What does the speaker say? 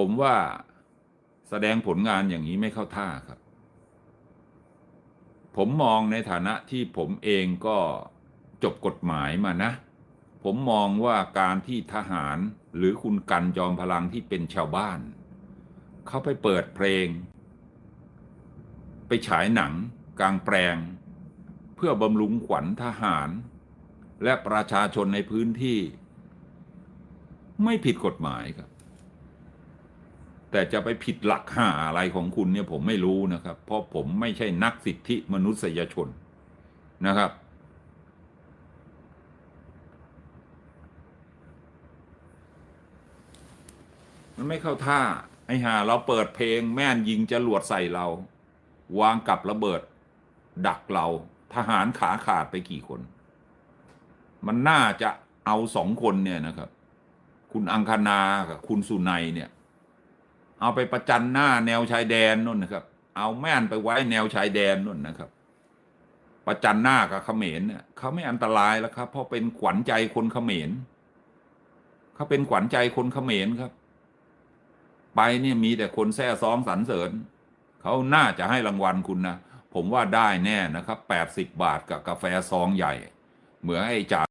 ผมว่าแสดงผลงานอย่างนี้ไม่เข้าท่าครับ ผมมองในฐานะที่ผมเองก็จบกฎหมายมานะ ผมมองว่าการที่ทหารหรือคุณกันจอมพลังที่เป็นชาวบ้าน เขาไปเปิดเพลง ไปฉายหนังกลางแปลง เพื่อบำรุงขวัญทหาร และประชาชนในพื้นที่ ไม่ผิดกฎหมายครับ แต่จะไปผิดหลักหาอะไรของคุณเนี่ยผมไม่รู้นะครับ เพราะผมไม่ใช่นักสิทธิมนุษยชนนะครับ มันไม่เข้าท่า ไอ้ห่าเราเปิดเพลงแม่นยิงจรวดใส่เรา วางกับระเบิด ดักเรา ทหารขาขาดไปกี่คน มันน่าจะเอาสองคนเนี่ยนะครับ คุณอังคณากับคุณสุนัยเนี่ย เอาไปประจันหน้าแนวชายแดนนู่นนะครับ เอาแม่นไปไว้แนวชายแดนนู่นนะครับ ประจันหน้ากับเขมรเนี่ยเขาไม่อันตรายแล้วครับ เพราะเป็นขวัญใจคนเขมรเขาเป็นขวัญใจคนเขมรครับ ไปเนี่ยมีแต่คนแซ่ซ้องสรรเสริญเขาน่าจะให้รางวัลคุณนะผมว่าได้แน่นะครับแปดสิบบาทกับกาแฟซองใหญ่ เหมือนไอ้จ่า